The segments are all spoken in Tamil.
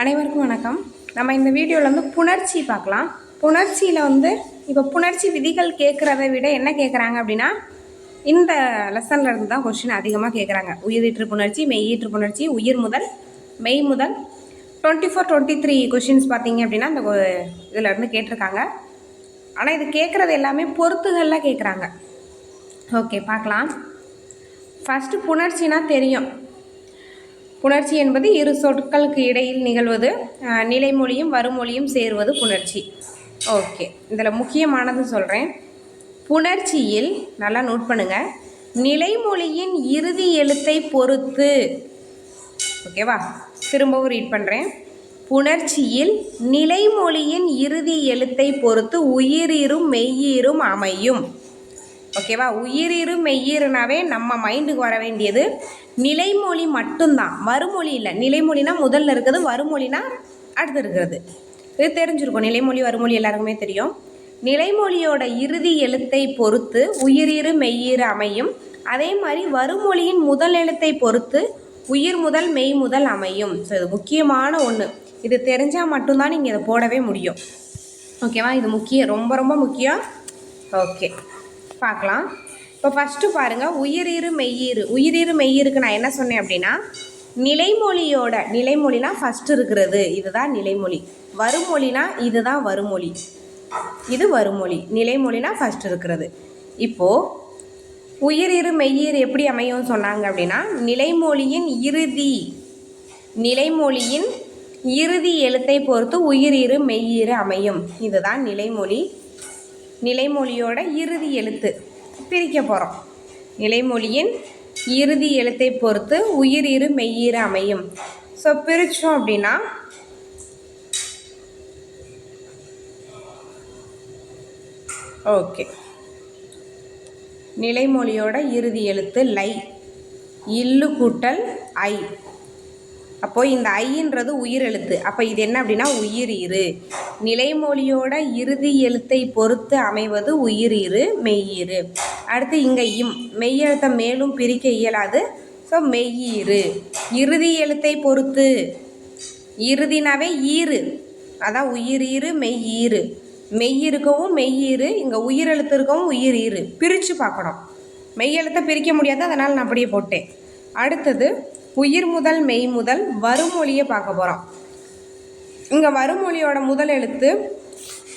அனைவருக்கும் வணக்கம். நம்ம இந்த வீடியோவில் வந்து புணர்ச்சி பார்க்கலாம். புணர்ச்சியில் வந்து இப்போ புணர்ச்சி விதிகள் கேட்குறத விட என்ன கேட்குறாங்க அப்படின்னா இந்த லெசனில் இருந்து தான் கொஷின் அதிகமாக கேட்குறாங்க. உயிரீற்று புணர்ச்சி மெய்யீற்று புணர்ச்சி உயிர் முதல் மெய் முதல். Twenty four twenty three questions பார்த்தீங்க அப்படின்னா அந்த இதில் இருந்து கேட்டிருக்காங்க. ஆனால் இது கேட்குறது எல்லாமே பொறுத்துகளில் கேட்குறாங்க. ஓகே பார்க்கலாம். ஃபஸ்ட்டு புணர்ச்சினா தெரியும். புணர்ச்சி என்பது இரு சொற்களுக்கு இடையில் நிகழ்வது நிலைமொழியும் வருமொழியும் சேருவது புணர்ச்சி. ஓகே இதில் முக்கியமானது சொல்கிறேன். புணர்ச்சியில் நல்லா நோட் பண்ணுங்க. நிலைமொழியின் இறுதி எழுத்தை பொறுத்து ஓகேவா திரும்பவும் ரீட் பண்ணுறேன் புணர்ச்சியில் நிலைமொழியின் இறுதி எழுத்தை பொறுத்து உயிரீரும் மெய்யீரும் அமையும். ஓகேவா உயிரிரு மெய்யிறுனாவே நம்ம மைண்டுக்கு வர வேண்டியது. நிலைமொழி மட்டும்தான். மறுமொழி இல்லை. நிலைமொழினா முதல்ல இருக்கிறது வருமொழினா அடுத்து இருக்கிறது இது தெரிஞ்சிருக்கும். நிலைமொழி வருமொழி எல்லாருக்குமே தெரியும். நிலைமொழியோட இறுதி எழுத்தை பொறுத்து உயிரிரு மெய்யிரு அமையும். அதே மாதிரி வருமொழியின் முதல் எழுத்தை பொறுத்து உயிர் முதல் மெய் முதல் அமையும். ஸோ இது முக்கியமான ஒன்று இது தெரிஞ்சால் மட்டும்தான் நீங்கள் இதை போடவே முடியும். ஓகேவா இது முக்கியம் ரொம்ப ரொம்ப முக்கியம். ஓகே பார்க்கலாம். இப்போ ஃபஸ்ட்டு பாருங்கள் உயிரீறு மெய்யீறு உயிரீறு மெய்யீருக்கு நான் என்ன சொன்னேன் அப்படின்னா நிலைமொழியோட நிலைமொழினா ஃபஸ்ட்டு இருக்கிறது இதுதான் நிலைமொழி. வருமொழினா இதுதான் வருமொழி. இது வருமொழி. நிலைமொழினா ஃபஸ்ட் இருக்கிறது. இப்போது உயிரிரு மெய்யீர் எப்படி அமையும் சொன்னாங்க அப்படின்னா நிலைமொழியின் இறுதி நிலைமொழியின் இறுதி எழுத்தை பொறுத்து உயிரிரு மெய்யிரு அமையும். இதுதான் நிலைமொழி. நிலைமொழியோட இறுதி எழுத்து. பிரிக்க போகிறோம் நிலைமொழியின் இறுதி எழுத்தை பொறுத்து உயிரிரு மெய்யிறு அமையும். ஸோ பிரித்தோம் அப்படின்னா ஓகே நிலைமொழியோட இறுதி எழுத்து லை. இல்லு கூட்டல் ஐ. அப்போது இந்த ஐன்றது உயிர் எழுத்து. அப்போ இது என்ன அப்படின்னா உயிர் இரு. நிலைமொழியோட இறுதி எழுத்தை பொறுத்து அமைவது உயிர் இரு மெய்யிரு அடுத்து இங்கே இம். மெய்யெழுத்தை மேலும் பிரிக்க இயலாது. ஸோ மெய்யிரு இறுதி எழுத்தை பொறுத்து. இறுதினாவே ஈறு அதான் உயிர் ஈறு மெய் ஈறு மெய் இருக்கவும் இங்கே உயிர் எழுத்து இருக்கவும் உயிர் ஈறு பிரித்து பார்க்கணும். மெய் எழுத்தை பிரிக்க முடியாது அதனால் நான் அப்படியே போட்டேன். அடுத்தது உயிர் முதல் மெய் முதல் வருமொழியை பார்க்க போகிறோம் இங்கே வருமொழியோட முதல் எழுத்து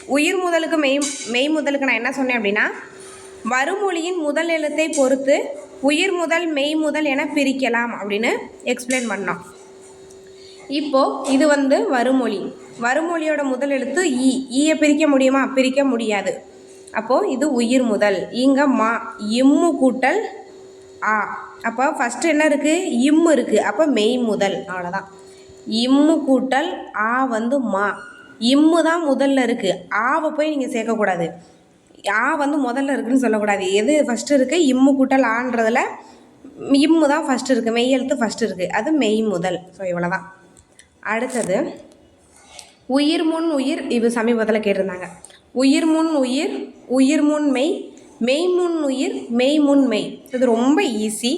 உயிர் முதலுக்கு மெய் மெய் முதலுக்கு நான் என்ன சொன்னேன் அப்படின்னா வருமொழியின் முதல் எழுத்தை பொறுத்து உயிர் முதல் மெய் முதல் என பிரிக்கலாம் அப்படின்னு எக்ஸ்பிளைன் பண்ணோம். இப்போது இது வந்து வருமொழி. வருமொழியோட முதல் எழுத்து ஈ. ஈயை பிரிக்க முடியுமா? பிரிக்க முடியாது. அப்போது இது உயிர் முதல். இங்கே மா இம்மு கூட்டல் ஆ அப்போ ஃபஸ்ட்டு என்ன இருக்குது இம்மு இருக்குது அப்போ மெய் முதல். அவ்வளோதான் இம்மு கூட்டல் ஆ வந்து மா. இம்மு தான் முதல்ல இருக்குது ஆவை போய் நீங்கள் சேர்க்கக்கூடாது. ஆ வந்து முதல்ல இருக்குன்னு சொல்லக்கூடாது. எது ஃபஸ்ட்டு இருக்குது இம்மு கூட்டல் ஆன்றதில் இம்மு தான் ஃபஸ்ட்டு இருக்குது மெய் எழுத்து ஃபஸ்ட்டு இருக்குது அது மெய் முதல். ஸோ இவ்வளோ தான் அடுத்தது உயிர் முன் உயிர் இது சமீபத்தில் கேட்டிருந்தாங்க. உயிர் முன் உயிர் உயிர் முன் மெய் மெய் முன் உயிர் மெய் முன் மெய் இது ரொம்ப ஈஸி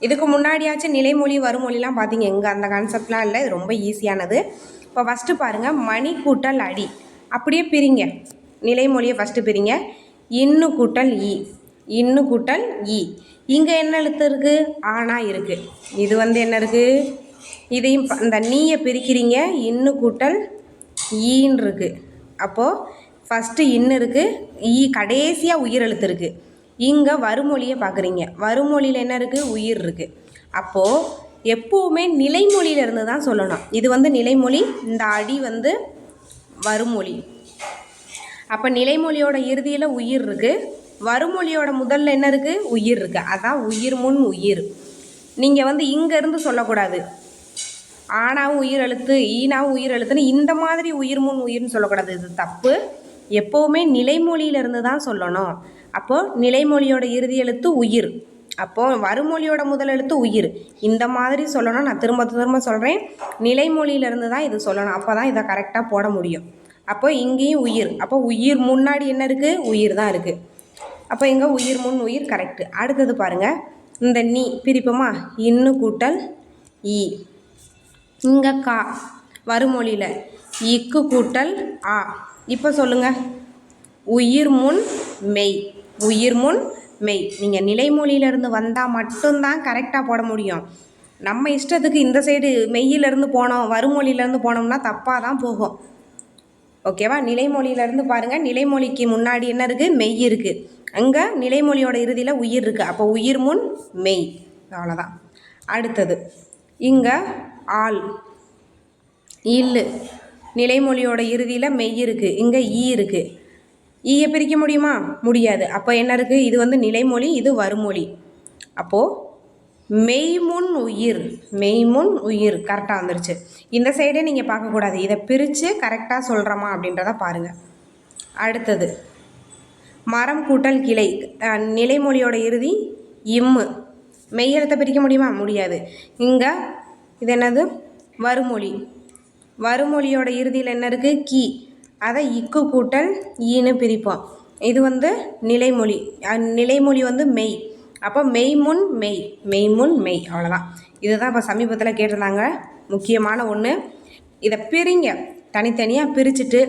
இதுக்கு முன்னாடியாச்சும் நிலைமொழி வருமொழிலாம் பார்த்தீங்க எங்கே அந்த கான்செப்ட்லாம் இல்லை. இது ரொம்ப ஈஸியானது இப்போ ஃபஸ்ட்டு பாருங்கள் மணி கூட்டல் அடி. அப்படியே பிரிங்க. நிலைமொழியை ஃபஸ்ட்டு பிரிங்க. இன்னு கூட்டல் ஈ இன்னு கூட்டல் ஈ இங்கே என்ன எழுத்து இருக்குது ஆனா இருக்குது இது வந்து என்ன இருக்குது இதையும் ப- இந்த நீயை பிரிக்கிறீங்க. இன்னு கூட்டல் ஈன்னு இருக்குது அப்போது ஃபஸ்ட்டு இன்னு இருக்குது ஈ e கடைசியாக உயிர் எழுத்து இருக்குது இங்கே வருமொழியை பார்க்குறீங்க. வருமொழியில் என்ன இருக்குது உயிர் இருக்குது அப்போது எப்போவுமே நிலைமொழியிலேருந்து தான் சொல்லணும். இது வந்து நிலைமொழி இந்த அடி வந்து வருமொழி அப்போ நிலைமொழியோட இறுதியில் உயிர் இருக்குது வருமொழியோட முதல்ல என்ன இருக்குது உயிர் இருக்குது அதான் உயிர் முன் உயிர். நீங்கள் வந்து இங்கேருந்து சொல்லக்கூடாது. ஆனாவும் உயிர் எழுத்து ஈனாவும் உயிர் எழுத்துன்னு இந்த மாதிரி உயிர் முன் உயிர்னு சொல்லக்கூடாது. இது தப்பு. எப்போவுமே நிலைமொழியிலிருந்து தான் சொல்லணும். அப்போது நிலைமொழியோட இறுதி எழுத்து உயிர். அப்போது வருமொழியோட முதல் எழுத்து உயிர். இந்த மாதிரி சொல்லணும். நான் திரும்ப திரும்ப சொல்கிறேன் நிலைமொழியிலிருந்து தான் இது சொல்லணும். அப்போ தான் இதை கரெக்டாக போட முடியும். அப்போ இங்கேயும் உயிர். அப்போ உயிர் முன்னாடி என்ன இருக்குது உயிர் தான் இருக்குது அப்போ இங்கே உயிர் முன் உயிர் கரெக்டு அடுத்தது பாருங்கள் இந்த நீ பிரிப்போமா? இன்னு கூட்டல் ஈ இங்கே கா. வருமொழியில் இக்கு கூட்டல் ஆ. இப்போ சொல்லுங்கள் உயிர் முன் மெய். உயிர் முன் மெய். நீங்கள் நிலைமொழியிலேருந்து வந்தால் மட்டும்தான் கரெக்டாக போட முடியும். நம்ம இஷ்டத்துக்கு இந்த சைடு மெய்யிலேருந்து போனோம் வருமொழியிலேருந்து போனோம்னா தப்பாக தான் போகும். ஓகேவா நிலைமொழியிலேருந்து பாருங்கள் நிலைமொழிக்கு முன்னாடி என்ன இருக்குது மெய் இருக்குது அங்கே நிலைமொழியோட இறுதியில் உயிர் இருக்குது அப்போ உயிர் முன் மெய். அவ்வளோதான் அடுத்தது. இங்கே ஆள். இல்லு நிலைமொழியோட இறுதியில் மெய் இருக்குது இங்கே ஈ இருக்குது ஈயை பிரிக்க முடியுமா? முடியாது. அப்போ என்ன இருக்குது இது வந்து நிலைமொழி இது வருமொழி அப்போது மெய்முன் உயிர் மெய்முன் உயிர் கரெக்டாக வந்துருச்சு. இந்த சைடே நீங்கள் பார்க்கக்கூடாது இதை பிரித்து கரெக்டாக சொல்கிறோமா அப்படின்றத பாருங்கள் அடுத்தது மரம் கூட்டல் கிளை. நிலைமொழியோட இறுதி இம்மு மெய்யெழுத்தை பிரிக்க முடியுமா? முடியாது. இங்கே இது என்னது? வருமொழி வருமொழியோட இறுதியில் என்ன இருக்குது கி. அதை இக்கு கூட்டல் ஈன்னு பிரிப்போம். இது வந்து நிலைமொழி. நிலைமொழி வந்து மெய். அப்போ மெய்முன் மெய். மெய்முன் மெய். அவ்வளோதான் இதுதான் இப்போ சமீபத்தில் கேட்டிருந்தாங்க. முக்கியமான ஒன்று இதை பிரிங்க. தனித்தனியாக பிரிச்சுட்டு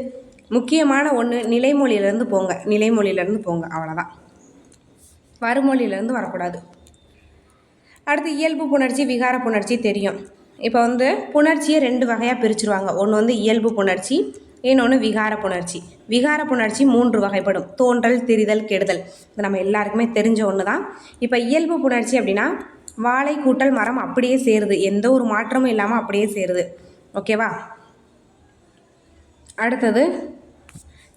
முக்கியமான ஒன்று நிலைமொழியிலேருந்து போங்க. நிலைமொழியிலேருந்து போங்க. அவ்வளோதான் வருமொழியிலேருந்து வரக்கூடாது. அடுத்து இயல்பு புணர்ச்சி விகார புணர்ச்சி தெரியும். இப்போ வந்து புணர்ச்சியை ரெண்டு வகையாக பிரிச்சுருவாங்க. ஒன்று வந்து இயல்பு புணர்ச்சி இன்னொன்று விகார புணர்ச்சி. விகார புணர்ச்சி மூன்று வகைப்படும். தோன்றல் திரிதல் கெடுதல். இது நம்ம எல்லாருக்குமே தெரிஞ்ச ஒன்று தான் இப்போ இயல்பு புணர்ச்சி அப்படின்னா வாழை கூட்டல் மரம் அப்படியே சேருது. எந்த ஒரு மாற்றமும் இல்லாமல் அப்படியே சேருது. ஓகேவா? அடுத்தது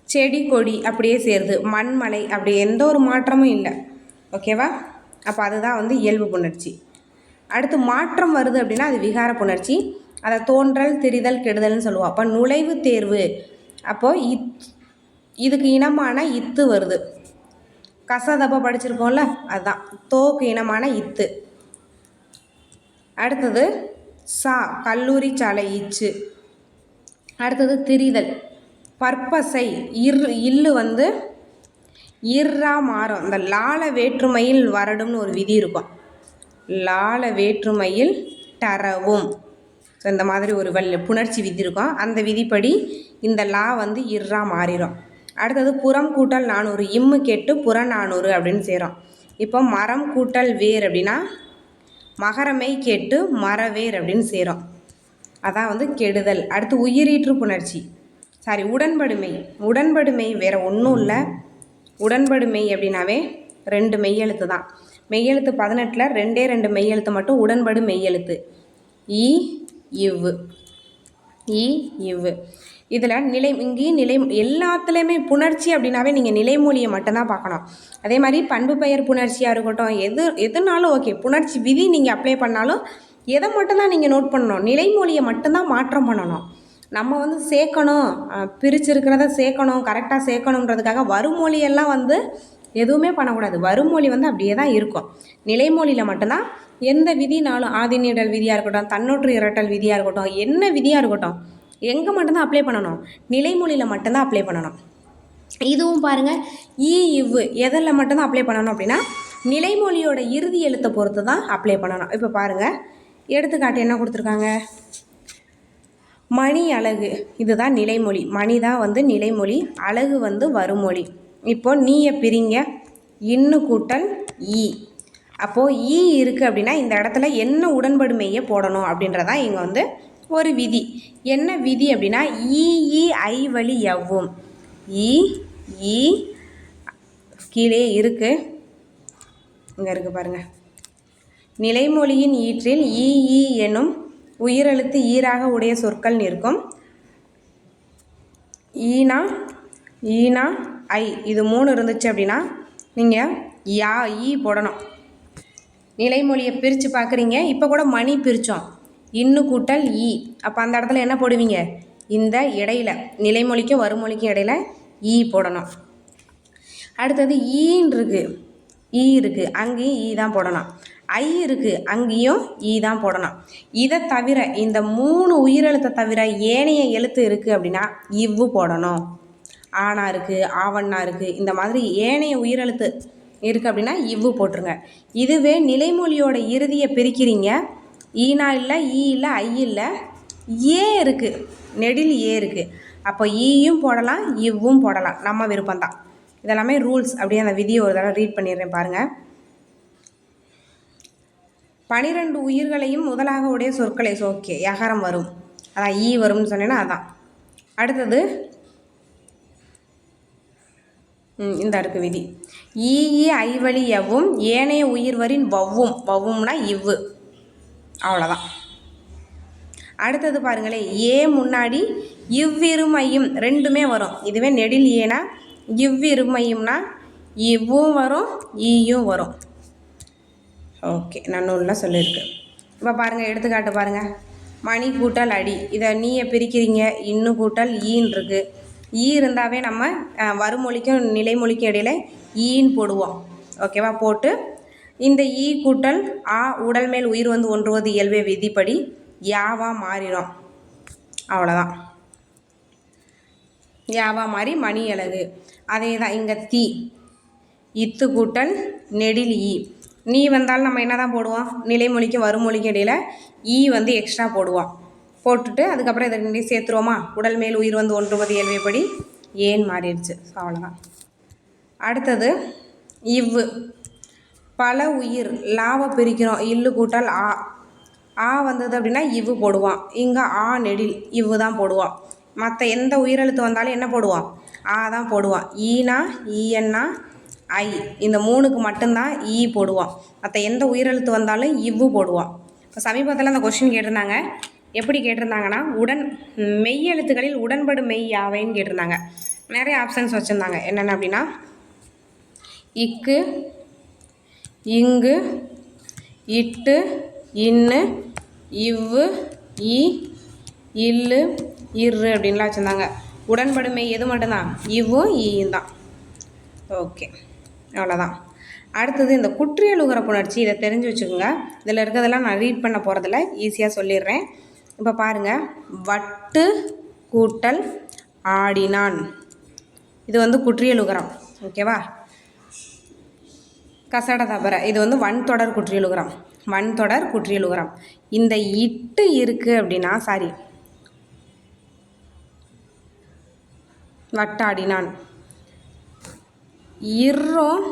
செடி கொடி அப்படியே சேருது. மண்மலை அப்படி எந்த ஒரு மாற்றமும் இல்லை. ஓகேவா? அப்போ அதுதான் வந்து இயல்பு புணர்ச்சி. அடுத்து மாற்றம் வருது அப்படின்னா அது விகார புணர்ச்சி. அதை தோன்றல் திரிதல் கெடுதல்னு சொல்லுவோம். அப்போ நுழைவு தேர்வு. அப்போது இத் இதுக்கு இனமான இத்து வருது. கசதப்ப படிச்சிருக்கோம்ல அதுதான். தோக்கு இனமான இத்து. அடுத்தது சா கல்லூரி சாலை இச்சு அடுத்தது திரிதல். பற்பசை இர் இல்லு வந்து இர்ரா மாறும். இந்த லால வேற்றுமையில் வரடும்னு ஒரு விதி இருக்கும். லால வேற்றுமையில் டரவும் ஸோ இந்த மாதிரி ஒரு வல் புணர்ச்சி விதி இருக்கும் அந்த விதிப்படி இந்த லா வந்து இர்ரா மாறிடும் அடுத்தது புறம் கூட்டல் நானூறு இம்மு கேட்டு புறநானூறு அப்படின்னு சேரும். இப்போ மரம் கூட்டல் வேர் அப்படின்னா மகரமை கேட்டு மரவேர் அப்படின்னு சேரும். அதான் வந்து கெடுதல். அடுத்து உயிரீற்று புணர்ச்சி. சாரி உடன்படுமை. உடன்படுமை வேறு ஒன்றும் இல்லை. உடன்படுமை அப்படின்னாவே ரெண்டு மெய்யெழுத்து தான் மெய்யெழுத்து பதினெட்டில் ரெண்டே ரெண்டு மெய்யெழுத்து மட்டும் உடன்படு மெய்யெழுத்து. இ இவ்வு. இ இவ்வு. இதில் நிலை இங்கேயும் நிலை எல்லாத்துலேயுமே புணர்ச்சி அப்படின்னாவே நீங்கள் நிலைமொழியை மட்டும்தான் பார்க்கணும். அதே மாதிரி பண்பு பெயர் புணர்ச்சியாக இருக்கட்டும் எது எதுனாலும் ஓகே புணர்ச்சி விதி நீங்கள் அப்ளை பண்ணாலும் எதை மட்டும்தான் நீங்கள் நோட் பண்ணணும். நிலைமொழியை மட்டும்தான் மாற்றம் பண்ணணும். நம்ம வந்து சேர்க்கணும் அஹ், பிரிச்சிருக்கிறத சேர்க்கணும் கரெக்டாக சேர்க்கணுன்றதுக்காக வருமொழியெல்லாம் வந்து எதுவுமே பண்ணக்கூடாது. வருமொழி வந்து அப்படியே தான் இருக்கும். நிலைமொழியில் மட்டும்தான் எந்த விதினாலும் ஆதிநீடல் விதியாக இருக்கட்டும் தன்னொற்று இரட்டல் விதியாக இருக்கட்டும் என்ன விதியாக இருக்கட்டும் எங்கே மட்டும்தான் அப்ளை பண்ணணும். நிலைமொழியில் மட்டும்தான் அப்ளை பண்ணணும். இதுவும் பாருங்கள் ஈ இவ்வு எதில் மட்டும்தான் அப்ளை பண்ணணும் அப்படின்னா நிலைமொழியோட இறுதி எழுத்தை பொறுத்து தான் அப்ளை பண்ணணும். இப்போ பாருங்கள் எடுத்துக்காட்டு என்ன கொடுத்துருக்காங்க? மணி அழகு இதுதான் நிலைமொழி. மணி தான் வந்து நிலைமொழி அழகு வந்து வருமொழி இப்போ நீயை பிரிங்க. இன்னு கூட்டல் ஈ. அப்போது ஈ இருக்குது அப்படின்னா இந்த இடத்துல என்ன உடன்படுமையை போடணும் அப்படின்றதான் இங்கே வந்து ஒரு விதி. என்ன விதி அப்படின்னா இஇ ஐ வழி எவ்வும் இஇ கீழே இருக்குது இங்கே இருக்குது பாருங்கள் நிலைமொழியின் ஈற்றில் இஇ எனும் உயிரெழுத்து ஈராக உடைய சொற்கள் நிற்கும். ஈனா ஈனா ஐ இது மூணு இருந்துச்சு அப்படின்னா நீங்கள் யா ஈ போடணும். நிலைமொழியை பிரித்து பார்க்குறீங்க. இப்போ கூட மணி பிரித்தோம் இன்னு கூட்டல் ஈ. அப்போ அந்த இடத்துல என்ன போடுவீங்க? இந்த இடையில நிலைமொழிக்கும் வருமொழிக்கும் இடையில ஈ போடணும். அடுத்தது ஈன்னு இருக்கு. ஈ இருக்குது அங்கேயும் ஈ தான் போடணும். ஐ இருக்குது அங்கேயும் ஈ தான் போடணும். இதை தவிர இந்த மூணு உயிரெழுத்தை தவிர ஏனைய எழுத்து இருக்குது அப்படின்னா இவ்வு போடணும். ஆனா இருக்குது ஆவண்ணா இருக்குது இந்த மாதிரி ஏனைய உயிரெழுத்து இருக்குது அப்படின்னா இவ்வு போட்டுருங்க. இதுவே நிலைமொழியோட இறுதியை பிரிக்கிறீங்க. ஈனா இல்லை ஈ இல்லை ஐ இல்லை ஏ இருக்குது நெடில் ஏ இருக்குது அப்போ ஈயும் போடலாம் இவ்வும் போடலாம். நம்ம விருப்பம்தான். இதெல்லாமே ரூல்ஸ். அப்படியே அந்த விதியை ஒரு தடவை ரீட் பண்ணிடுறேன் பாருங்கள் பனிரெண்டு உயிர்களையும் முதலாக உடைய சொற்களை ஓகே யகரம் வரும். அதான் ஈ வரும்னு சொன்னேன்னா அதான். அடுத்தது இந்த அடுக்கு விதி. ஈ ஈ ஐவழி எவ்வும் ஏனைய உயிர்வரின் வவ்வும். வவ்வும்னா இவ்வு. அவ்வளோதான் அடுத்தது பாருங்களேன் ஏ முன்னாடி இவ்விருமையும் ரெண்டுமே வரும். இதுவே நெடில் ஏனா இவ்விருமையும்னா இவ்வும் வரும் ஈயும் வரும். ஓகே நன்னூலில் சொல்லியிருக்கு இப்போ பாருங்கள் எடுத்துக்காட்டு பாருங்கள் மணி கூட்டல் அடி. இதை நீயை பிரிக்கிறீங்க. இன்னும் கூட்டல் ஈன்னு இருக்குது ஈ இருந்தாவே நம்ம வறுமொழிக்கும் வருமொழிக்கும் நிலைமொழிக்கும் இடையில ஈன்னு போடுவோம். ஓகேவா போட்டு இந்த ஈ கூட்டல் ஆ உடல் மேல் உயிர் வந்து ஒன்றுவது இயல்பே விதிப்படி யாவா மாறிடும். அவ்வளோதான் யாவா மாறி மணி அழகு அதே தான் இங்கே தீ. இத்து கூட்டல் நெடில் ஈ. நீ வந்தாலும் நம்ம என்ன தான் போடுவோம்? நிலைமொழிக்கும் வருமொழிக்கும் இடையில ஈ வந்து எக்ஸ்ட்ரா போடுவோம். போட்டுட்டு அதுக்கப்புறம் இதை ரெண்டையும் சேர்த்துருவோமா? உடல் மேல் உயிர் வந்து ஒன்றுபது இயல்பைப்படி ஏன் மாறிடுச்சு? ஸோ அவ்வளோதான் அடுத்தது இவ்வு பல உயிர் லாவை பிரிக்கிறோம். இல்லு கூட்டால் ஆ. ஆ வந்தது அப்படின்னா இவ்வு போடுவான். இங்கே ஆ நெடில் இவ்வு தான் போடுவான். மற்ற எந்த உயிரெழுத்து வந்தாலும் என்ன போடுவான்? ஆ தான் போடுவான். ஈனா ஈஎன்னா ஐ. இந்த மூணுக்கு மட்டும்தான் ஈ போடுவான். மற்ற எந்த உயிரெழுத்து வந்தாலும் இவ்வு போடுவான். இப்போ சமீபத்தில் அந்த கொஷின் கேட்டிருந்தாங்க. எப்படி கேட்டிருந்தாங்கன்னா உடன் மெய் எழுத்துக்களில் உடன்படு மெய் யாவைன்னு கேட்டிருந்தாங்க. நிறைய ஆப்ஷன்ஸ் வச்சுருந்தாங்க. என்னென்ன அப்படின்னா இக்கு இங்கு இட்டு இன்னு இவ்வு இ இல்லு இரு அப்படின்லாம் வச்சுருந்தாங்க. உடன்படுமை எது மட்டும்தான்? இவ்வும் ஈயும் தான். ஓகே. அவ்வளோதான் அடுத்தது இந்த குற்றியலுகிற புணர்ச்சி இதை தெரிஞ்சு வச்சுக்கோங்க. இதில் இருக்கிறதெல்லாம் நான் ரீட் பண்ண போகிறதில்ல ஈஸியாக சொல்லிடுறேன். இப்போ பாருங்கள் வட்டு கூட்டல் ஆடினான். இது வந்து குற்றியலுகரம். ஓகேவா கசட தபர. இது வந்து வன் தொடர் குற்றியலுகரம். வன் தொடர் குற்றியலுகரம். இந்த இட்டு இருக்குது அப்படின்னா சாரி வட்டாடினான். இரும்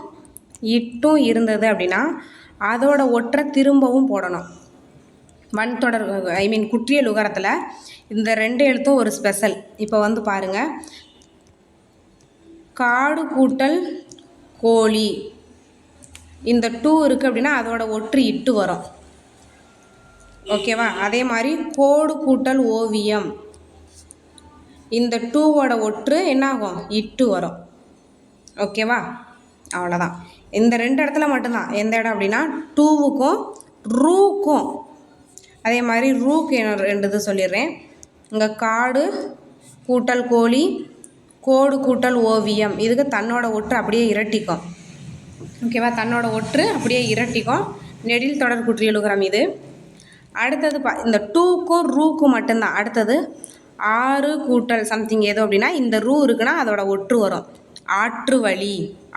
இட்டும் இருந்தது அப்படின்னா அதோட ஒற்றை திரும்பவும் போடணும். மண் தொடர் ஐ மீன் குற்றியல் உகரத்தில் இந்த ரெண்டு எழுத்தும் ஒரு ஸ்பெஷல் இப்போ வந்து பாருங்கள் காடு கூட்டல் கோழி. இந்த டூ இருக்குது அப்படின்னா அதோட ஒற்று இட்டு வரும். ஓகேவா அதே மாதிரி கோடு கூட்டல் ஓவியம். இந்த டூவோட ஒற்று என்னாகும்? இட்டு வரும். ஓகேவா அவ்வளோதான் இந்த ரெண்டு இடத்துல மட்டும்தான். எந்த இடம் அப்படின்னா டூவுக்கும் ரூக்கும் அதே மாதிரி ரூக்கு என்ன ரெண்டு இது சொல்லிடுறேன். இங்கே காடு கூட்டல் கோழி கோடு கூட்டல் ஓவியம். இதுக்கு தன்னோட ஒற்று அப்படியே இரட்டிக்கும். ஓகேவா தன்னோட ஒற்று அப்படியே இரட்டிக்கும். நெடில் தொடர் குற்றியலுகரம் இது. அடுத்தது பா இந்த டூக்கும் ரூக்கும் மட்டும்தான். அடுத்தது ஆறு கூட்டல் சம்திங் ஏதோ அப்படின்னா இந்த ரூ இருக்குன்னா அதோட ஒற்று வரும். ஆற்று வழி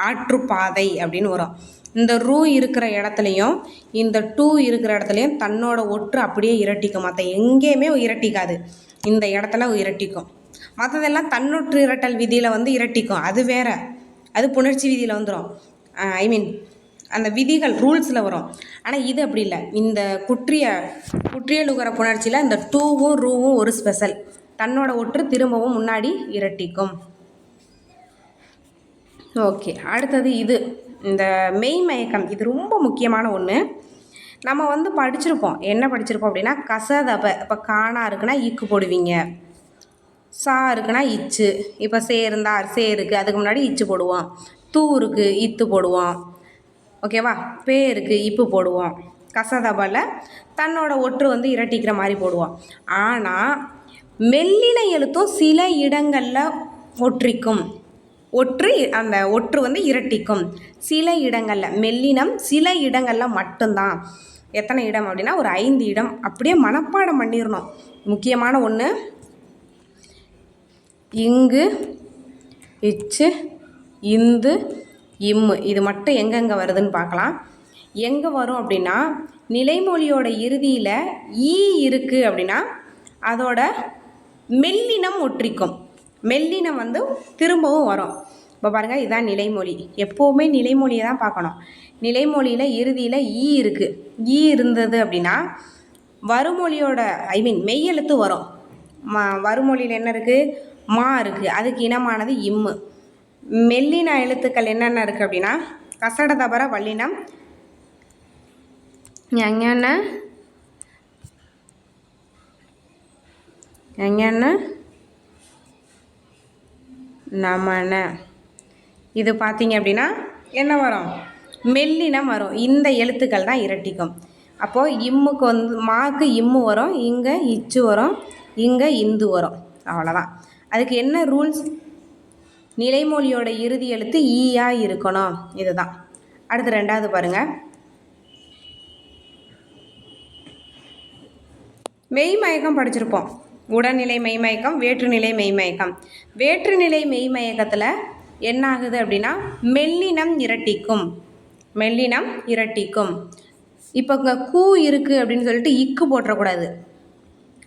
ஆற்றுப்பாதை அப்படின்னு வரும். இந்த ரூ இருக்கிற இடத்துலையும் இந்த டூ இருக்கிற இடத்துலையும் தன்னோட ஒற்று அப்படியே இரட்டிக்கும். மற்ற எங்கேயுமே இரட்டிக்காது. இந்த இடத்துல இரட்டிக்கும். மற்றதெல்லாம் தன்னொற்று இரட்டல் விதியில் வந்து இரட்டிக்கும். அது வேற. அது புணர்ச்சி விதியில் வந்துடும் ஐ மீன் அந்த விதிகள் ரூல்ஸில் வரும். ஆனால் இது அப்படி இல்லை. இந்த குற்றிய குற்றியலுகிற புணர்ச்சியில் இந்த டூவும் ரூவும் ஒரு ஸ்பெஷல் தன்னோட ஒற்று திரும்பவும் முன்னாடி இரட்டிக்கும். ஓகே. அடுத்தது இது. இந்த மெய் மயக்கம் இது ரொம்ப முக்கியமான ஒன்று நம்ம வந்து படிச்சிருப்போம். என்ன படிச்சிருப்போம் அப்படின்னா கசதப. இப்போ காணா இருக்குன்னா ஈக்கு போடுவீங்க. சா இருக்குன்னா இச்சு. இப்போ சே இருந்தால் சே இருக்குது அதுக்கு முன்னாடி இச்சு போடுவோம். தூ இருக்கு இத்து போடுவோம். ஓகேவா பே இருக்கு இப்பு போடுவோம். கசதபல தன்னோட ஒற்று வந்து இரட்டிக்கிற மாதிரி போடுவோம். ஆனால் மெல்லின எழுத்தும் சில இடங்களில் ஒற்றிக்கும். ஒற்று அந்த ஒற்று வந்து இரட்டிக்கும். சில இடங்களில் மெல்லினம் சில இடங்களில் மட்டும்தான். எத்தனை இடம் அப்படின்னா ஒரு ஐந்து இடம். அப்படியே மனப்பாடம் பண்ணிடணும் முக்கியமான ஒன்று இங்கு இச்சு இந்து இம்மு. இது மட்டும் எங்கெங்கே வருதுன்னு பார்க்கலாம். எங்கே வரும் அப்படின்னா நிலைமொழியோட இறுதியில் ஈ இருக்குது அப்படின்னா அதோட மெல்லினம் ஒற்றிக்கும். மெல்லினம் வந்து திரும்பவும் வரும். இப்போ பாருங்கள் இதுதான் நிலைமொழி. எப்போவுமே நிலைமொழியை தான் பார்க்கணும். நிலைமொழியில் இறுதியில் ஈ இருக்குது ஈ இருந்தது அப்படின்னா வருமொழியோட ஐ மீன் மெய்யெழுத்து வரும். மா வருமொழியில் என்ன இருக்குது மா இருக்குது அதுக்கு இனமானது இம்மு மெல்லின எழுத்துக்கள் என்னென்ன இருக்குது அப்படின்னா கசட தபர வல்லினம் ஞஞன எங்கன்னா நமன. இது பார்த்தீங்க அப்படின்னா என்ன வரும்? மெல்லினம் வரும். இந்த எழுத்துக்கள் தான் இரட்டிக்கும். அப்போது இம்முக்கு வந்து மாக்கு இம்மு வரும் இங்கே இச்சு வரும் இங்கே இந்து வரும். அவ்வளோதான் அதுக்கு என்ன ரூல்ஸ்? நிலைமொழியோட இறுதி எழுத்து ஈயா இருக்கணும். இதுதான். அடுத்து ரெண்டாவது பாருங்கள் மெய் மயக்கம் படிச்சிருப்போம். உடல்நிலை மெய்மயக்கம் வேற்றுநிலை மெய்மயக்கம். வேற்றுநிலை மெய்மயக்கத்தில் என்ன ஆகுது அப்படின்னா மெல்லினம் இரட்டிக்கும். மெல்லினம் இரட்டிக்கும். இப்போ இங்கே கூ இருக்குது அப்படின்னு சொல்லிட்டு இக்கு போட்டுறக்கூடாது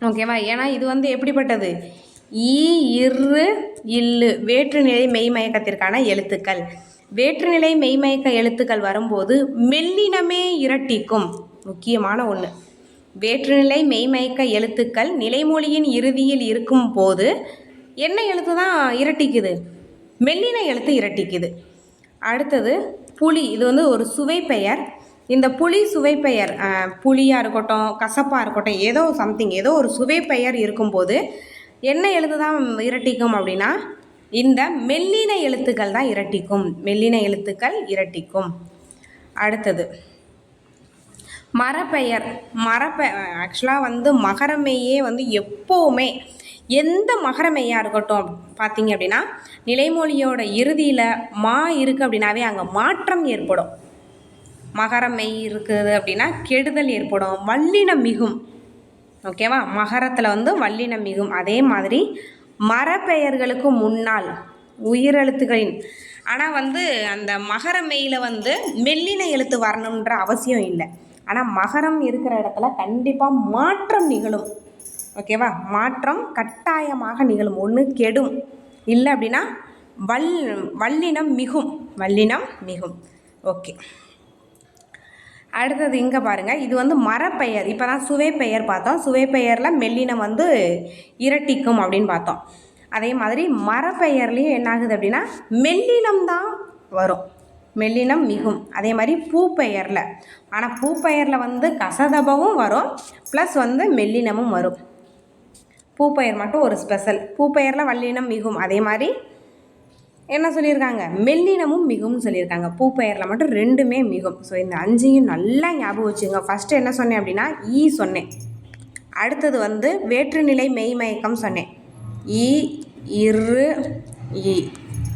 ஓகேவா? ஏன்னா இது வந்து எப்படிப்பட்டது? ஈ இரு இல்லு. வேற்றுநிலை மெய்மயக்கத்திற்கான எழுத்துக்கள். வேற்றுநிலை மெய்மயக்க எழுத்துக்கள் வரும்போது மெல்லினமே இரட்டிக்கும். முக்கியமான ஒன்று வேற்றுநிலை மெய்மயக்க எழுத்துக்கள் நிலைமொழியின் இறுதியில் இருக்கும் போது என்ன எழுத்து தான் இரட்டிக்குது? மெல்லின எழுத்து இரட்டிக்குது. அடுத்தது புளி இது வந்து ஒரு சுவை பெயர் இந்த புளி சுவை பெயர் புளியாக இருக்கட்டும் கசப்பாக இருக்கட்டும் ஏதோ சம்திங் ஏதோ ஒரு சுவை பெயர் இருக்கும்போது என்ன எழுத்து தான் இரட்டிக்கும் அப்படின்னா இந்த மெல்லின எழுத்துக்கள் தான் இரட்டிக்கும். மெல்லின எழுத்துக்கள் இரட்டிக்கும். அடுத்தது மரப்பெயர். மரப்பெ ஆக்சுவலாக வந்து மகரமையே வந்து எப்போவுமே எந்த மகரமையாக இருக்கட்டும் பார்த்தீங்க அப்படின்னா நிலைமொழியோட இறுதியில் மா இருக்குது அப்படின்னாவே அங்கே மாற்றம் ஏற்படும். மகரம் மெய் இருக்குது அப்படின்னா கெடுதல் ஏற்படும். வல்லினம் மிகும். ஓகேவா மகரத்தில் வந்து வல்லினம் மிகும். அதே மாதிரி மரப்பெயர்களுக்கு முன்னால் உயிரெழுத்துகளின். ஆனால் வந்து அந்த மகரமெயில் வந்து மெல்லின எழுத்து வரணுன்ற அவசியம் இல்லை. ஆனால் மகரம் இருக்கிற இடத்துல கண்டிப்பாக மாற்றம் நிகழும். ஓகேவா மாற்றம் கட்டாயமாக நிகழும். ஒன்று கெடும். இல்லை அப்படின்னா வல் வல்லினம் மிகும். வல்லினம் மிகும். ஓகே அடுத்தது இங்கே பாருங்கள் இது வந்து மரப்பெயர். இப்போ தான் சுவைப்பெயர் பார்த்தோம். சுவைப்பெயரில் மெல்லினம் வந்து இரட்டிக்கும் அப்படின்னு பார்த்தோம். அதே மாதிரி மரப்பெயர்லேயும் என்ன ஆகுது அப்படின்னா மெல்லினம் தான் வரும். மெல்லினம் மிகும். அதே மாதிரி பூப்பெயரில். ஆனால் பூப்பெயரில் வந்து கசதபவும் வரும். ப்ளஸ் வந்து மெல்லினமும் வரும். பூப்பெயர் மட்டும் ஒரு ஸ்பெஷல் பூப்பெயரில் வல்லினம் மிகும். அதே மாதிரி என்ன சொல்லியிருக்காங்க? மெல்லினமும் மிகும்னு சொல்லியிருக்காங்க. பூப்பெயரில் மட்டும் ரெண்டுமே மிகும். ஸோ இந்த அஞ்சையும் நல்லா ஞாபகம் வச்சுங்க ஃபஸ்ட்டு என்ன சொன்னேன் அப்படின்னா ஈ சொன்னேன். அடுத்தது வந்து வேற்றுநிலை மெய்மயக்கம் சொன்னேன். ஈ இரு ஈ.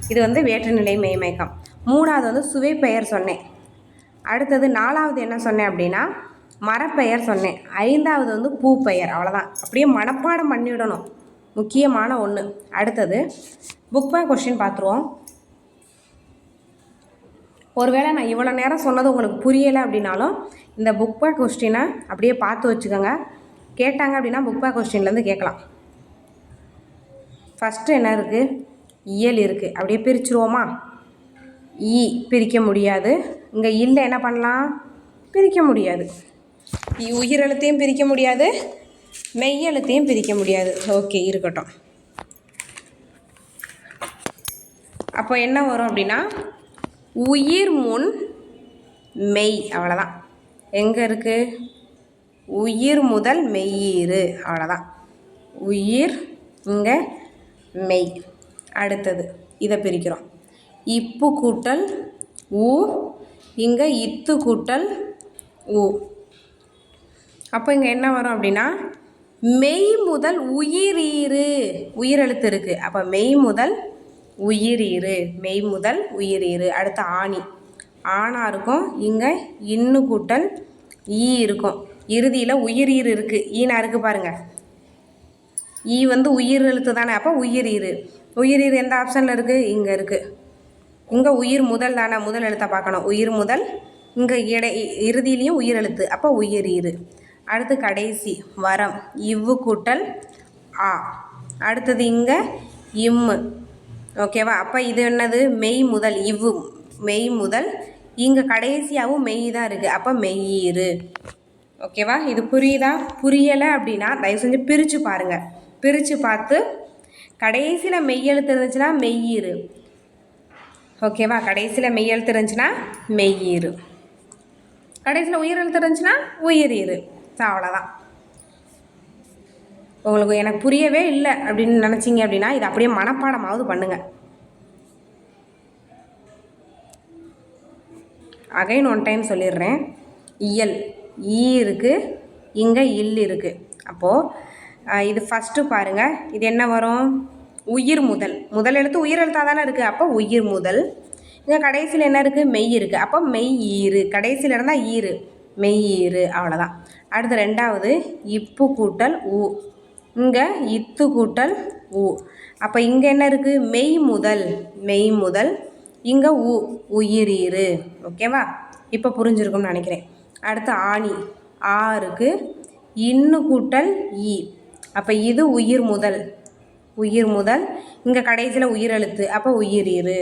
இது வந்து வேற்றுநிலை மெய்மயக்கம். மூணாவது வந்து சுவை பெயர் சொன்னேன். அடுத்தது நாலாவது என்ன சொன்னேன் அப்படின்னா மரப்பெயர் சொன்னேன். ஐந்தாவது வந்து பூ பெயர் அவ்வளோதான் அப்படியே மனப்பாடம் பண்ணிவிடணும். முக்கியமான ஒன்று அடுத்தது புக் பேக் கொஷின் பார்த்துருவோம். ஒருவேளை நான் இவ்வளோ நேரம் சொன்னது உங்களுக்கு புரியலை அப்படின்னாலும் இந்த புக் பேக் கொஸ்டினை அப்படியே பார்த்து வச்சுக்கோங்க. கேட்டாங்க அப்படின்னா புக் பேக் கொஸ்டின்லேருந்து கேட்கலாம். ஃபஸ்ட்டு என்ன இருக்குது இயல் இருக்குது அப்படியே பிரிச்சுருவோமா? ஈ பிரிக்க முடியாது. இங்கே இல்லை என்ன பண்ணலாம்? பிரிக்க முடியாது. உயிரெழுத்தையும் பிரிக்க முடியாது. மெய்யெழுத்தையும் பிரிக்க முடியாது. ஓகே இருக்கட்டும். அப்போ என்ன வரும் அப்படின்னா உயிர் முன் மெய் அவ்வளோதான் எங்கே இருக்குது உயிர் முதல் மெய்யீறு அவ்வளோதான் உயிர் இங்கே மெய். அடுத்தது இதை பிரிக்கிறோம். இப்பு கூட்டல் ஊ இங்கே இத்து கூட்டல் ஊ. அப்போ இங்கே என்ன வரும் அப்படின்னா மெய் முதல் உயிரீரு உயிரெழுத்து இருக்குது அப்போ மெய் முதல் உயிரீரு மெய் முதல் உயிரீரு அடுத்து ஆணி. ஆணாக இருக்கும். இங்கே இன்னு கூட்டல் ஈ இருக்கும். இறுதியில் உயிரீர் இருக்குது ஈனா இருக்குது பாருங்கள் ஈ வந்து உயிர் எழுத்து தானே. அப்போ உயிரீர் உயிரீர் எந்த ஆப்ஷனில் இருக்குது இங்கே இருக்குது இங்கே உயிர் முதல் தானே? முதல் எழுத்தை பார்க்கணும். உயிர் முதல் இங்கே இடை இறுதியிலையும் உயிர் எழுத்து. அப்போ உயிர் இரு. அடுத்து கடைசி வரம். இவ்வு கூட்டல் ஆ. அடுத்தது இங்கே இம்மு ஓகேவா அப்போ இது என்னது? மெய் முதல் இவ்வு மெய் முதல். இங்கே கடைசியாகவும் மெய் தான் இருக்குது அப்போ மெய்யீரு ஓகேவா இது புரியுதா? புரியலை அப்படின்னா தயவு செஞ்சு பிரித்து பாருங்கள் பிரித்து பார்த்து கடைசியில் மெய் எழுத்து இருந்துச்சுன்னா மெய்யீரு ஓகேவா? கடைசியில் மெய்யெழுத்து இருந்துச்சுன்னா மெய்யீரு கடைசியில் உயிரெழுத்து இருந்துச்சுன்னா உயிரீரு அவ்வளோதான் உங்களுக்கு எனக்கு புரியவே இல்லை அப்படின்னு நினச்சிங்க அப்படின்னா இதை அப்படியே மனப்பாடமாவது பண்ணுங்கள் அகைன் ஒன் டைம் சொல்லிடுறேன். இயல். ஈ இருக்குது இங்கே இல் இருக்குது அப்போது இது ஃபஸ்ட்டு பாருங்கள் இது என்ன வரும்? உயிர் முதல். முதல் எழுத்து உயிர் எழுத்தாக தானே இருக்குது அப்போ உயிர் முதல். இங்கே கடைசியில் என்ன இருக்குது மெய் இருக்குது அப்போ மெய் ஈறு. கடைசியில் இருந்தால் ஈறு. மெய் ஈறு. அவ்வளோதான் அடுத்து ரெண்டாவது இப்பு கூட்டல் ஊ இங்கே இத்து கூட்டல் ஊ அப்போ இங்கே என்ன இருக்குது மெய் முதல். மெய் முதல். இங்கே உ. ஈறு. ஓகேவா இப்போ புரிஞ்சிருக்கும்னு நினைக்கிறேன். அடுத்து ஆணி. ஆ இருக்குது இன்னு கூட்டல் ஈ அப்போ இது உயிர் முதல். உயிர் முதல். இங்கே கடைசியில் உயிர் எழுத்து. அப்போ உயிர் இரு.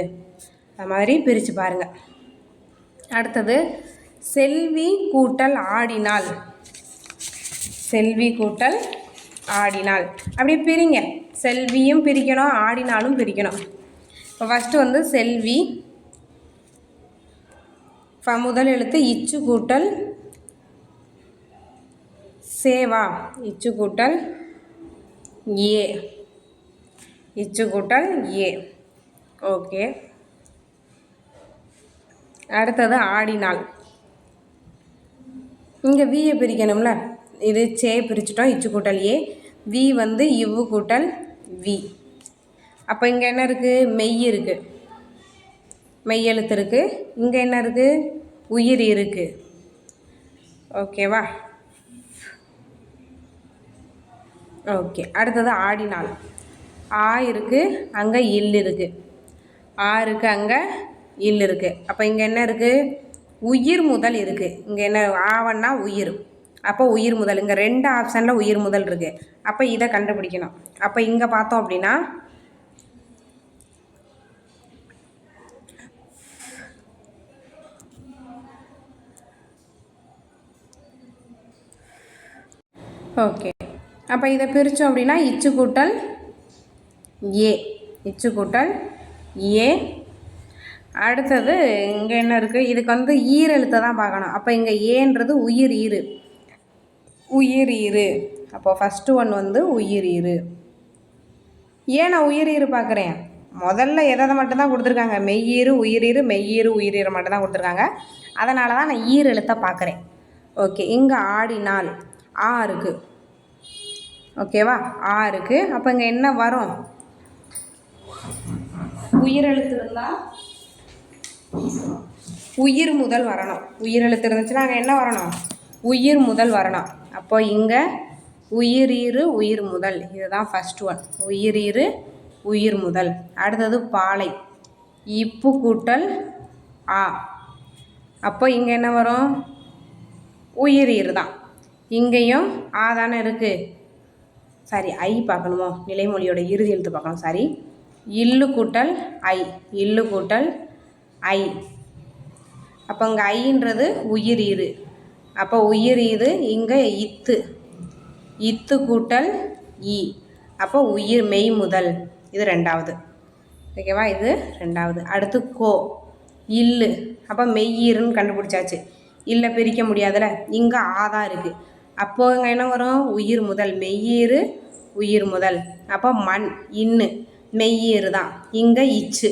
அது மாதிரி பிரித்து பாருங்கள் அடுத்தது செல்வி கூட்டல் ஆடினால். செல்வி கூட்டல் ஆடினால். அப்படி பிரிங்க. செல்வியும் பிரிக்கணும் ஆடினாலும் பிரிக்கணும். இப்போ ஃபஸ்ட்டு வந்து செல்வி. முதல் எழுத்து இச்சு கூட்டல் சேவா. இச்சு கூட்டல் ஏ. இச்சு கூட்டல் ஏ. ஓகே. அடுத்தது ஆடினாள் இங்கே வியை பிரிக்கணும்ல. இது சே பிரிச்சுட்டோம் இச்சு கூட்டல் ஏ வி வந்து இவ்வு கூட்டல் வி அப்போ இங்கே என்ன இருக்குது மெய் இருக்குது மெய் எழுத்து இருக்குது இங்கே என்ன இருக்குது உயிர் இருக்குது ஓகேவா? ஓகே. அடுத்தது ஆடினாள் ஆ இருக்குது அங்கே இல் இருக்குது ஆ இருக்குது அங்கே இல் இருக்குது அப்போ இங்கே என்ன இருக்குது உயிர் முதல் இருக்குது இங்கே என்ன ஆவன்னா உயிர். அப்போ உயிர் முதல் இங்கே ரெண்டு ஆப்ஷனில் உயிர் முதல் இருக்குது அப்போ இதை கண்டுபிடிக்கணும். அப்போ இங்கே பார்த்தோம் அப்படின்னா ஓகே. அப்போ இதை பிரித்தோம் அப்படின்னா இச்சு கூட்டல் ஏ. இச்சு கூட்டல் ஏ. அடுத்தது இங்கே என்ன இருக்குது இதுக்கு வந்து ஈரெழுத்தை தான் பார்க்கணும். அப்போ இங்கே ஏன்றது உயிர் ஈரு உயிர் ஈரு அப்போ ஃபஸ்ட்டு ஒன் வந்து உயிர் ஈரு ஏன் நான் உயிர் ஈரு பார்க்குறேன்? முதல்ல எதை மட்டும்தான் கொடுத்துருக்காங்க. மெய்யீரு உயிரீரு மெய்யீரு உயிரீரு மட்டும் தான் கொடுத்துருக்காங்க. அதனால தான் நான் ஈர் எழுத்தை பார்க்குறேன். ஓகே இங்கே ஆடினால் ஆ இருக்குது ஓகேவா? ஆ இருக்குது அப்போ இங்கே என்ன வரும்? உயிரெழுத்து இருந்தால் உயிர் முதல் வரணும். உயிரெழுத்து இருந்துச்சுன்னா அங்கே என்ன வரணும்? உயிர் முதல் வரணும். அப்போ இங்கே உயிரீறு உயிர் முதல். இதுதான் ஃபஸ்ட் ஒன் உயிரீறு உயிர் முதல். அடுத்தது பாலை. இப்பு கூட்டல் ஆ. அப்போ இங்கே என்ன வரும்? உயிரீர் தான் இங்கேயும் ஆ தானே இருக்குது சாரி ஐ பார்க்கணுமோ? நிலைமொழியோட இறுதி எழுத்து பார்க்கணும். சாரி. இல்லு கூட்டல் ஐ. இல்லு கூட்டல் ஐ. அப்போ இங்கே ஐன்றது உயிர் இரு அப்போ உயிர் இது இங்கே இத்து. இத்து கூட்டல் இ. அப்போ உயிர் மெய் முதல். இது ரெண்டாவது. ஓகேவா? இது ரெண்டாவது. அடுத்து கோ. இல்லு. அப்போ மெய்யீருன்னு கண்டுபிடிச்சாச்சு. இல்லை பிரிக்க முடியாதுல்ல இங்கே ஆதான் இருக்குது அப்போ இங்கே என்ன வரும்? உயிர் முதல். மெய்யீரு உயிர் முதல். அப்போ மண் இன்னு. மெய்யீர் தான் இங்கே இச்சு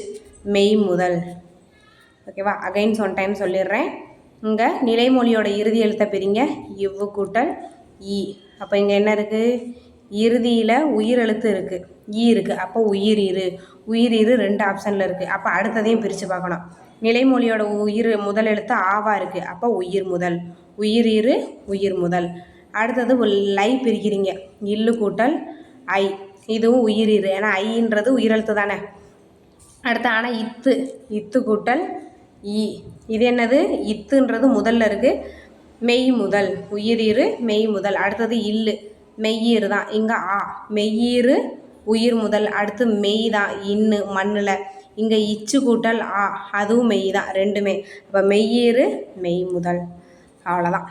மெய் முதல். ஓகேவா அகைன்ஸ் ஒன் டைம் சொல்லிடுறேன். இங்கே நிலைமொழியோட இறுதி எழுத்தை பிரிங்க. இவ்வு கூட்டல் ஈ அப்போ இங்கே என்ன இருக்குது இறுதியில் உயிரெழுத்து இருக்குது ஈ இருக்குது அப்போ உயிர் இரு. உயிர் இரு ரெண்டு ஆப்ஷனில் இருக்குது அப்போ அடுத்ததையும் பிரித்து பார்க்கணும். நிலைமொழியோட உயிர் முதல் எழுத்து ஆவா இருக்குது அப்போ உயிர் முதல். உயிர் இரு உயிர் முதல். அடுத்தது லை பிரிக்கிறீங்க. இல்லு கூட்டல் ஐ. இதுவும் உயிர் ஏன்னா ஐன்றது உயிரெழுத்து தானே. அடுத்து ஆனால் இத்து. இத்து கூட்டல் இ. இது என்னது? இத்துன்றது முதல்ல இருக்குது மெய் முதல். உயிரிரு மெய் முதல். அடுத்தது இல்லு. மெய்யீறு தான். இங்கே ஆ. மெய்யீறு உயிர் முதல். அடுத்து மெய் தான். இன்னு மண்ணில். இங்கே இச்சு கூட்டல் ஆ. அதுவும் மெய் தான். ரெண்டுமே. அப்போ மெய்யீறு மெய் முதல். அவ்வளோதான்